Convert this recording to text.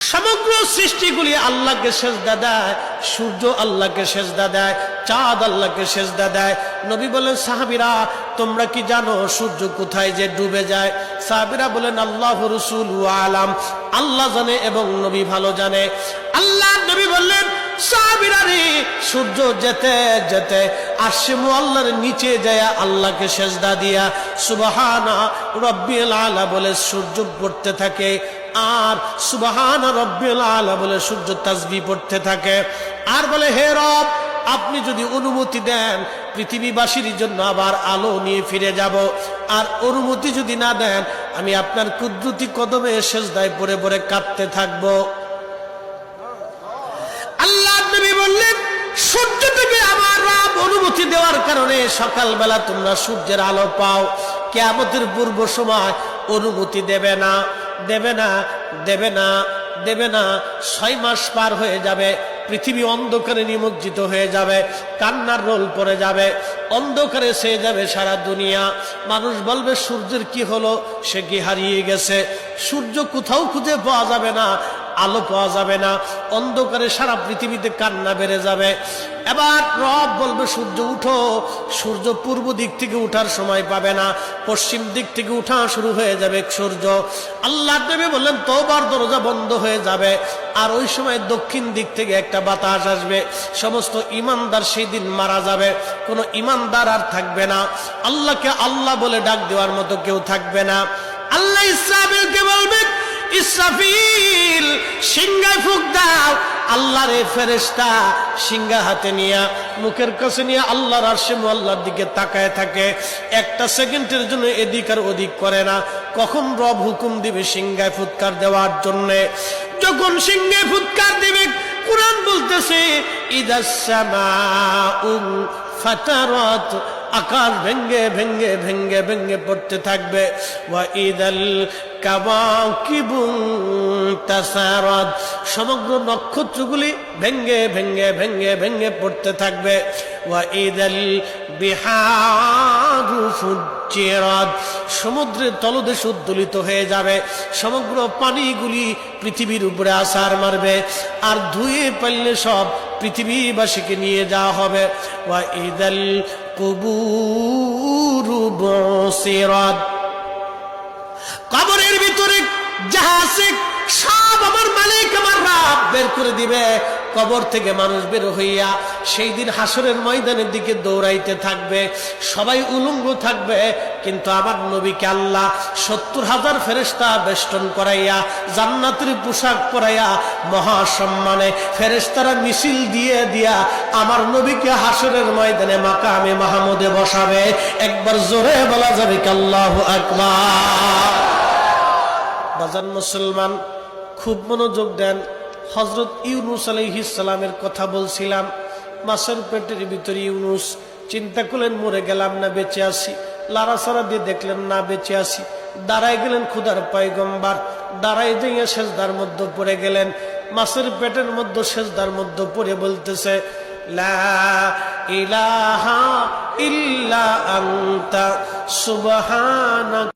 সমগ্র সৃষ্টিগুলি আল্লাহকে সেজদা দেয়, সূর্য আল্লাহকে সেজদা দেয়, চাঁদ আল্লাহকে সেজদা দেয়। নবী বলেন, সাহাবিরা, তোমরা কি জানো সূর্য কোথায় যে ডুবে যায়? সাহাবিরা বলেন, আল্লাহ রসুল আলাম, আল্লাহ জানে এবং নবী ভালো জানে। আল্লাহ নবী বললেন, সাহাবিরা রে, সূর্য যেতে যেতে আশিমু আল্লাহর নিচে যায় আল্লাহকে সেজদা দিয়া, সুবহানা, রব্বিল আলা বলে সূর্য পড়তে থাকে। আর সুবাহান রব্বিল আলা বলে সূর্য তাসবি পড়তে থাকে। আর বলে, হে রব, আপনি যদি অনুমতি দেন, পৃথিবীবাসীর জন্য আবার আলো নিয়ে ফিরে যাব। আর অনুমতি যদি না দেন, আমি আপনার কুদরতি কদমে সেজদায় পরে পরে কাঁদতে থাকব। আল্লাহ বললেন, সূর্য থেকে আমার রাব অনুমতি দেওয়ার কারণে সকালবেলা তোমরা সূর্যের আলো পাও। কেয়ামতের পূর্ব সময় অনুমতি দেবে না। দেবে না দেবে না দেবে না। ছয় মাস পার হয়ে যাবে, পৃথিবী অন্ধকারে নিমজ্জিত হয়ে যাবে, কান্নার রোল পড়ে যাবে, অন্ধকারে সে যাবে সারা দুনিয়া। মানুষ বলবে, সূর্যের কি হলো? সে কি হারিয়ে গেছে? সূর্য কোথাও খুঁজে পাওয়া যাবে না। আলো পাওয়া যাবে না। অন্ধকারে সারা পৃথিবীতে কান্না বেড়ে যাবে। এবার রব বলবে, সূর্য উঠো। সূর্য পূর্ব দিক থেকে উঠার সময় পাবে না। পশ্চিম দিক থেকে উঠা শুরু হয়ে যাবে সূর্য। আল্লাহ দেবে বললেন, তোবার দরজা বন্ধ হয়ে যাবে। আর ওই সময় দক্ষিণ দিক থেকে একটা বাতাস আসবে। সমস্ত ইমানদার সেই দিন মারা যাবে। কোনো ইমানদার আর থাকবে না। আল্লাহকে আল্লাহ বলে ডাক দেওয়ার মতো কেউ থাকবে না। আল্লাহ ইসরাফিলকে বলবে ইসরাফিল সিংহায় ফুক দাও, আল্লাহর এ ফেরেস্তা সিংহা হাতে নিয়ে মুখের কাছে নিয়ে আল্লাহর আরশে আল্লাহর দিকে তাকায় থাকে। একটা সেকেন্ডের জন্য এদিক আর ওদিক করে না। কখন রব হুকুম দিবে সিংহায় ফুৎকার দেওয়ার জন্য? যখন সিংহায় ফুৎকার দিবে, কোরআন বলতেছে ইদাসমা ফাতারাত আকাশ ভেঙ্গে ভেঙ্গে ভেঙ্গে ভেঙ্গে পড়তে থাকবে। ওয়া তাসারাত সমগ্র নক্ষত্রগুলি ভেঙ্গে ভেঙ্গে ভেঙ্গে ভেঙ্গে পড়তে থাকবে। সমুদ্রের তলদেশ উদ্দোলিত হয়ে যাবে। সমগ্র পানিগুলি পৃথিবীর উপরে আসার মারবে। আর ধুয়ে পারলে সব পৃথিবীবাসীকে নিয়ে যাওয়া হবে। ওয়া ঈদাল কুবুরু বসিরাত। কবরের ভিতরে যাহা আছে, সব আমার মালিক, আমার রাব বের করে দিবে। কবর থেকে মানুষ বের হইয়া সেই দিন হাসরের ময়দানের দিকে দৌড়াইতে থাকবে। সবাই উলঙ্গ থাকবে, কিন্তু আমার নবীকে আল্লাহ সত্তর হাজার ফেরেস্তা বেষ্টন করাইয়া, জান্নাতের পোশাক পরাইয়া, মহাসম্মানে ফেরেস্তারা মিছিল দিয়ে দিয়া আমার নবীকে হাসরের ময়দানে মাকামে মাহমুদে বসাবে। একবার জোরে বলা যাবে কি আল্লাহ আকবার। বাজান মুসলমান, খুব মনোযোগ দেন। হজরত ইউনুস আলহিসালামের কথা বলছিলাম। মাছের পেটের ভিতরে ইউনুস, চিন্তা করলেন, মরে গেলাম না, বেঁচে আসি লাড়াছাড়া দিয়ে দেখলেন, না, বেঁচে আসি দাঁড়ায় গেলেন ক্ষুদার পয়গম্বার। দাঁড়ায় যাইয়া সেজদার মধ্যে পড়ে গেলেন। মাছের পেটের মধ্যে সেজদার মধ্যে পড়ে বলতেছে, লা ইলাহা ইল্লা আনতা, সুবহানাক